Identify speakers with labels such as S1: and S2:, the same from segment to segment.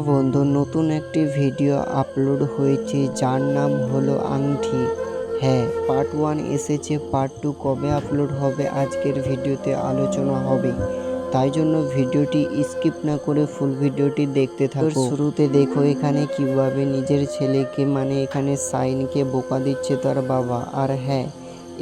S1: বন্ধু, নতুন একটি ভিডিও আপলোড হয়েছে, যার নাম হলো আংটি হ্যাঁ পার্ট ওয়ান এসেছে পার্ট টু কবে আপলোড হবে, আজকের ভিডিওতে আলোচনা হবে। তাই জন্য ভিডিওটি স্কিপ না করে ফুল ভিডিওটি দেখতে থাকো। শুরুতে দেখো এখানে কীভাবে নিজের ছেলেকে মানে এখানে সাইনকে বোকা দিচ্ছে তার বাবা। আর হ্যাঁ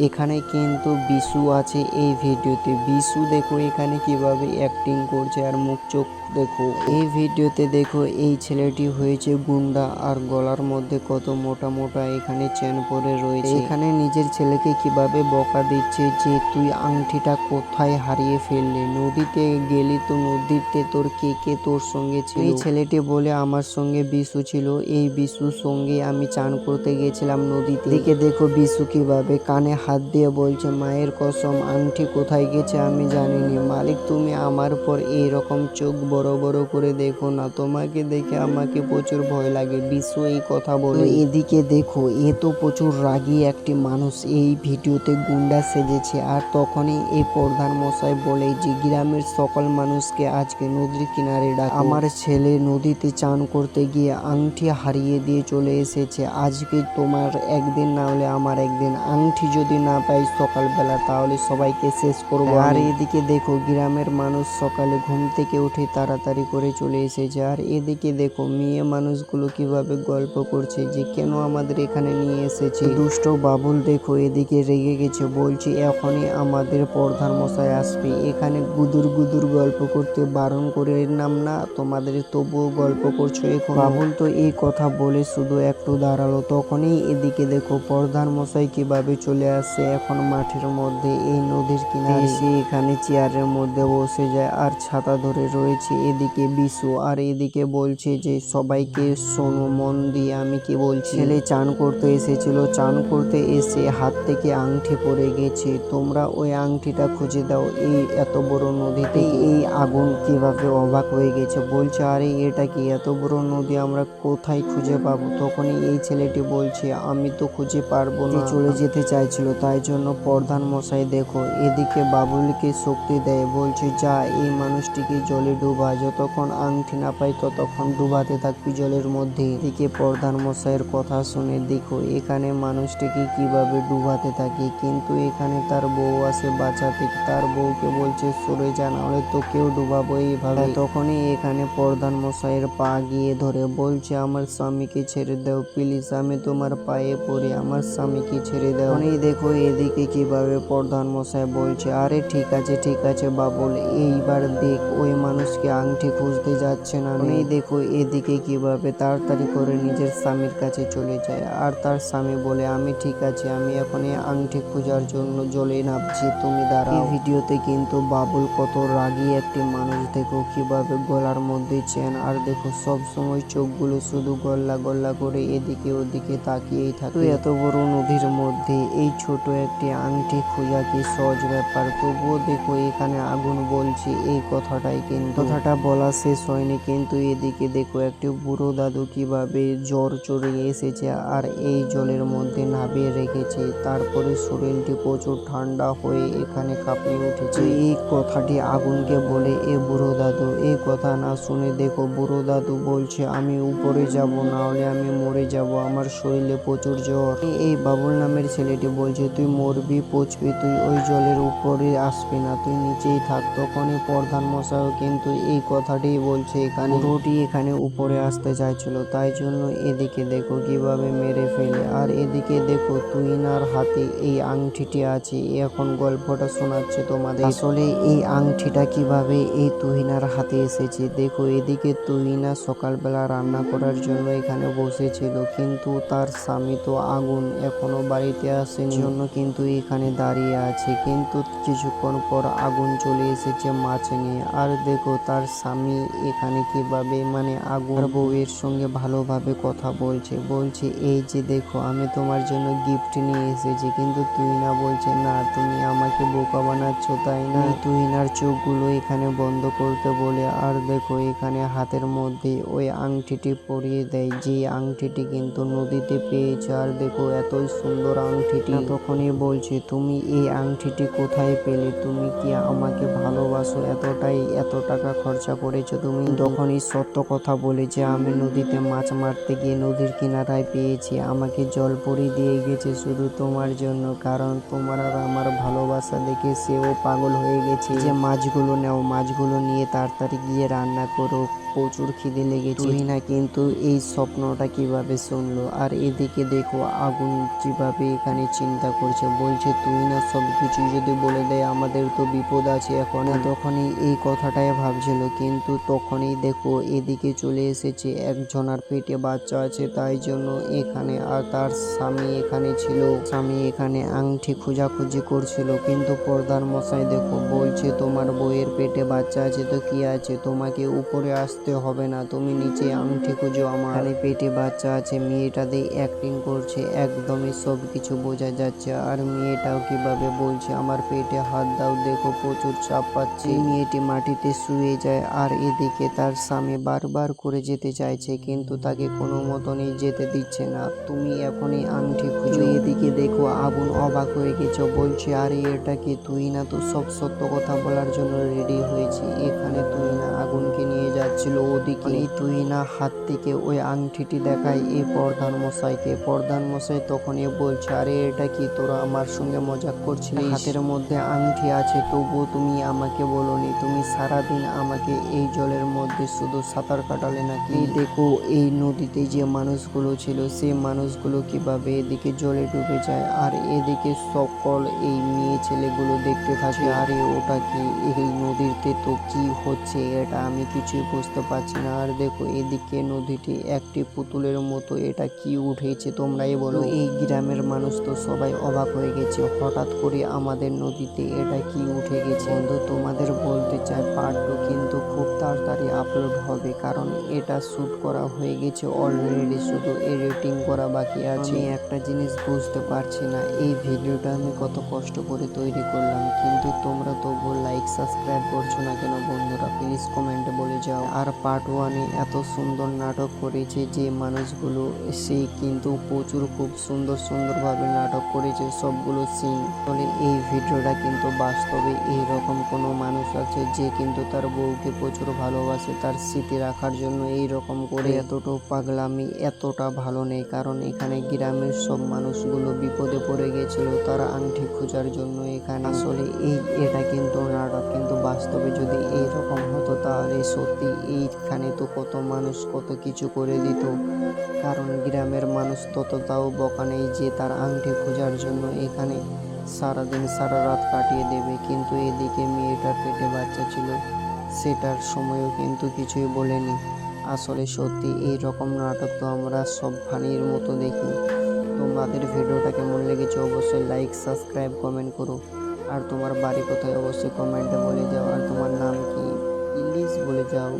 S1: এখানে কিন্তু বিশু আছে এই ভিডিওতে। বিশু দেখো এখানে কীভাবে অ্যাক্টিং করছে আর মুখ চোখ দেখো, এই ভিডিওতে দেখো, এই ছেলেটি হয়েছে গুন্ডা আর গলার মধ্যে কত মোটা মোটা এখানে চেন পরে রয়েছে। এখানে নিজের ছেলেকে কীভাবে বকা দিচ্ছে যে, তুই আংটিটা কোথায় হারিয়ে ফেললি? নদীতে গেলি তো নদীতে তোর কে কে তোর সঙ্গে ছিল? এই ছেলেটি বলে, আমার সঙ্গে বিশু ছিল। এই বিশুর সঙ্গে আমি চান করতে গেছিলাম নদীতে। দিকে দেখো, বিশু কীভাবে কানে হাত দিয়ে বলছে, মায়ের কসম, আংটি কোথায় গেছে আমি জানিনি। মালিক, তুমি আমার পর এই রকম চোখ বড় বড় করে দেখো না তোমাকে দেখে আমাকে প্রচুর ভয় লাগে। বিশ্ব এই কথা বলে। এদিকে দেখো এ তো প্রচুর রাগী একটি মানুষ। এই ভিডিওতে গুন্ডা সেজেছে আর তখনই এই প্রধান মশাই বলে যে গ্রামের সকল মানুষকে আজকে নদীর কিনারে ডাক। আমার ছেলে নদীতে চান করতে গিয়ে আংটি হারিয়ে দিয়ে চলে এসেছে। আজকে তোমার একদিন না হলে আমার একদিন। আংটি যদি না পাই সকালবেলা তাহলে সবাইকে শেষ করব আর এদিকে দেখো গ্রামের মানুষ সকালে ঘুম থেকে উঠে তাড়াতাড়ি করে চলে এসেছে। আর এদিকে দেখো, মেয়ে মানুষগুলো কীভাবে গল্প করছে যে কেন আমাদের এখানে নিয়ে এসেছে। দুষ্ট বাবুল দেখো, এদিকে রেগে গেছে, বলছি, এখনই আমাদের প্রধান মশাই আসবে। এখানে গুদুর গুদুর গল্প করতে বারণ করে নাম না, তোমাদের তবুও গল্প করছ এখন? বাবুল তো এই কথা বলে শুধু একটু দাঁড়াল। তখনই এদিকে দেখো, প্রধান মশাই কীভাবে চলে আসে এখন মাঠের মধ্যে, এই নদীর কিনারে। এসে এখানে চেয়ারের মধ্যে বসে যায় আর ছাতা ধরে রয়েছে। এদিকে বিশু আর এদিকে বলছে যে সবাইকে শোনো মন দিয়ে আমি কি বলছি? ছেলে চান করতে এসেছিল। চান করতে এসে হাত থেকে আংটি পড়ে গেছে। তোমরা ওই আংটিটা খুঁজে দাও। এই এত বড় নদীতে এই আগুন কীভাবে অবাক হয়ে গেছে? বলছে আরে এটা কি এত বড় নদী? আমরা কোথায় খুঁজে পাবো? তখনই এই ছেলেটি বলছে আমি তো খুঁজে পারব না। চলে যেতে চাইছিল। তাই জন্য প্রধান মশাই দেখো এদিকে বাবুলকে শক্তি দেয়। বলছে যা এই মানুষটিকে জলে ডুবা যতক্ষণ আংটি না পাই, ততক্ষণ ডুবাতে থাকবি জলের মধ্যে। এদিকে প্রধান মশাইয়ের কথা শুনে দেখো, এখানে মানুষটিকে কীভাবে ডুবাতে থাকে। কিন্তু এখানে তার বউ আছে বাঁচাতে। তার বউকে বলছে, সরে যা, নাহলে তোকেও ডুবাবো এইভাবে। তখনই এখানে প্রধান মশাইয়ের পা গিয়ে ধরে, বলছে, আমার স্বামীকে ছেড়ে দাও, প্লিজ, আমি তোমার পায়ে পড়ে, আমার স্বামীকে ছেড়ে দাও। এই দেখো, এদিকে কীভাবে প্রধান মশাই বলছে, আরে, ঠিক আছে ঠিক আছে, বাবুল, এইবার দেখ, ওই মানুষকে আংটি খুঁজতে যাচ্ছে না। এই দেখো এদিকে কীভাবে তাড়াতাড়ি করে নিজের স্বামীর কাছে চলে যায়। আর তার স্বামী বলে আমি ঠিক আছে আমি এখন এই আংটি খোঁজার জন্য জলে নামছি। তুমি দাঁড়াও। এই ভিডিওতে কিন্তু বাবুল কত রাগী একটি মানুষ। দেখো কীভাবে গলার মধ্যে চেন। আর দেখো সব সময় চোখগুলো শুধু গল্লা গল্লা করে এদিকে ওদিকে তাকিয়েই থাকে। তো এত বড় নদীর মধ্যে এই ছোট একটি আংটি খোঁজা কি সহজ ব্যাপার? তবুও দেখো এখানে আগুন বলছে। এই কথাটাই কিন্তু কথাটা বলা শেষ হয়নি, কিন্তু এদিকে দেখো একটি বুড়ো দাদু কীভাবে জ্বর চড়ে এসেছে আর এই জলের মধ্যে নামিয়ে রেখেছে। তারপরে শরীরটি প্রচুর ঠান্ডা হয়ে এখানে কাঁপিয়ে উঠেছে। এই কথাটি আগুনকে বলে, এ বুড়ো দাদু, এই কথা না শুনে দেখো, বুড়ো দাদু বলছে, আমি উপরে যাব না হলে আমি মরে যাব, আমার শরীরে প্রচুর জ্বর। এই বাবুল নামের ছেলেটি বলছে, তুই মরবি, পচবি, তুই ওই জলের উপরে আসবি না, তুই নিচেই থাক। তখনই প্রধান মশাইও কিন্তু এই কথাটি বলছে এখানে। রুটি এখানে উপরে আসতে চাইছিল। তাই জন্য এদিকে দেখো কীভাবে মেরে ফেলে। আর এদিকে দেখো তুইনার হাতে এই আংটিটি আছে। এখন গল্পটা শোনাচ্ছে তোমাদের। আসলে এই আংটিটা কীভাবে এই তুহিনার হাতে এসেছে? দেখো এদিকে তুহিনা সকালবেলা রান্না করার জন্য এখানে বসেছিল। কিন্তু তার স্বামী তো আগুন এখনও বাড়িতে আসেনি। জন্য কিন্তু এখানে দাঁড়িয়ে আছে। কিন্তু কিছুক্ষণ পর আগুন চলে এসেছে মাছ নিয়ে। আর দেখো তার স্বামী এখানে কীভাবে মানে আগুন বউয়ের সঙ্গে ভালোভাবে কথা বলছে? বলছে এই যে দেখো আমি তোমার জন্য গিফট নিয়ে এসেছি কিন্তু তুই না বলছে না তুমি আমাকে বোকা বানাচ্ছ তাই না? তুই নার চোখগুলো এখানে বন্ধ করতে বলে আর দেখো এখানে হাতের মধ্যে ওই আংটিটি পরিয়ে দেয় যে আংটিটি কিন্তু নদীতে পেয়েছে আর দেখো এতই সুন্দর আংটিটি। তখনই বলছে তুমি এই আংটিটি কোথায় পেলে? তুমি কি আমাকে ভালোবাসো এতটাই এত টাকা খরচ করেছ তুমি। তখনই সত্য কথা বলে যে আমি নদীতে মাছ মারতে গিয়ে নদীর কিনারায় পেয়েছি। আমাকে জল পরি দিয়ে গেছে শুধু তোমার জন্য, কারণ তোমার আর আমার ভালোবাসা দেখে সেও পাগল হয়ে গেছে। যে মাছগুলো নেও, মাছগুলো নিয়ে তাড়াতাড়ি গিয়ে রান্না করো। প্রচুর খিদে লেগেছে। তুই না কিন্তু এই স্বপ্নটা কীভাবে শুনলো? আর এদিকে দেখো আগুন কীভাবে এখানে চিন্তা করছে বলছে তুই না সব কিছু যদি বলে দেয় আমাদের তো বিপদ আছে এখন। তখনই এই কথাটাই ভাবছিল কিন্তু তখনই দেখো এদিকে চলে এসেছে একজনার পেটে বাচ্চা আছে তাই জন্য এখানে আর তার স্বামী এখানে ছিল। স্বামী এখানে আংটি খোঁজাখুঁজি করছিল কিন্তু পর্দার মশাই দেখো বলছে তোমার বইয়ের পেটে বাচ্চা আছে তো কি আছে? তোমাকে উপরে আসতে হবে না। তুমি নিচে আংটি খুঁজো। আমার খালি পেটে বাচ্চা আছে। মেয়েটা দিয়ে অ্যাক্টিং করছে। একদমই সব কিছু বোঝা যাচ্ছে। আর মেয়েটাও কীভাবে বলছে? আমার পেটে হাত দাও। দেখো প্রচুর চাপ পাচ্ছে। মেয়েটি মাটিতে শুয়ে যায়। আর এদিকে তার স্বামী বারবার করে যেতে চাইছে, কিন্তু তাকে কোনো মতনই যেতে দিচ্ছে না। তুমি এখনই আংটি খুঁজো। এদিকে দেখো আগুন অবাক হয়ে গেছে। বলছে, আরে, এটা কি তুই না তো সব সত্য কথা বলার জন্য রেডি হয়েছি। এখানে তুই না আগুনকে যাচ্ছিল ওদিকে। এই তুই না হাত থেকে ওই আংটিটি দেখায় এই প্রধান মশাইকে প্রধান মশাই তখনই বলছে আরে এটা কি তোরা আমার সঙ্গে মজাক করছিলি হাতের মধ্যে আংটি আছে তবুও তুমি আমাকে বলনি। তুমি সারাদিন আমাকে এই জলের মধ্যে শুধু সাঁতার কাটালে নাকি? দেখো এই নদীতে যে মানুষগুলো ছিল সেই মানুষগুলো কীভাবে এদিকে জলে ডুবে যায় আর এদিকে সকল এই মেয়ে ছেলেগুলো দেখতে থাকে। আরে ওটা কি? এই নদীতে তো কি হচ্ছে? এটা আমি কিছুই বুঝতে পারছি না। আর দেখো এদিকে নদীটি একটি পুতুলের মতো। এটা কি উঠেছে তোমরাই বলো। এই গ্রামের মানুষ তো সবাই অবাক হয়ে গেছে। হঠাৎ করে আমাদের নদীতে এটা কি উঠে গেছে? বন্ধু তোমাদের বলতে চাই পার্ট কিন্তু খুব তাড়াতাড়ি আপলোড হবে, কারণ এটা শ্যুট করা হয়ে গেছে অলরেডি শুধু এডিটিং করা বাকি আছে। আমি একটা জিনিস বুঝতে পারছি না, এই ভিডিওটা আমি কত কষ্ট করে তৈরি করলাম, কিন্তু তোমরা তবু লাইক সাবস্ক্রাইব করছ না কেন বন্ধুরা? প্লিজ কমেন্টে বলে যাও। আর পার্ট ওয়ানে এত সুন্দর নাটক করেছে যে মানুষগুলো, সে কিন্তু প্রচুর খুব সুন্দর সুন্দরভাবে নাটক করেছে সবগুলো সিন ফলে এই ভিডিওটা কিন্তু বাস্তবে এইরকম কোনো মানুষ আছে যে কিন্তু তার বউকে প্রচুর ভালোবাসে তার স্মৃতি রাখার জন্য এই রকম করে এতটা পাগলামি এতটা ভালো নেই। কারণ এখানে গ্রামের সব মানুষগুলো বিপদে পড়ে গেছিল, তারা আংটি খোঁজার জন্য এখানে। আসলে এই, এটা কিন্তু নাটক, কিন্তু বাস্তবে যদি এই রকম হতো তাহলে সত্যি এইখানে তো কত মানুষ কত কিছু করে দিত। কারণ গ্রামের মানুষ ততটাও বকা নেই যে তার আংটি খোঁজার জন্য এখানে সারাদিন সারা রাত কাটিয়ে দেবে। কিন্তু এদিকে মেয়েটার পেটে বাচ্চা ছিল। সেটার সময়ও কিন্তু কিছুই বলেনি। আসলে সত্যি এই রকম নাটক তো আমরা সব ভানির মতো দেখি। তোমাদের ভিডিওটা কেমন লেগেছে অবশ্যই লাইক সাবস্ক্রাইব কমেন্ট করো। আর তোমার বাড়ি কোথায় অবশ্যই কমেন্টে বলে যাও। আর তোমার নাম কি? প্লিজ বলে যাও।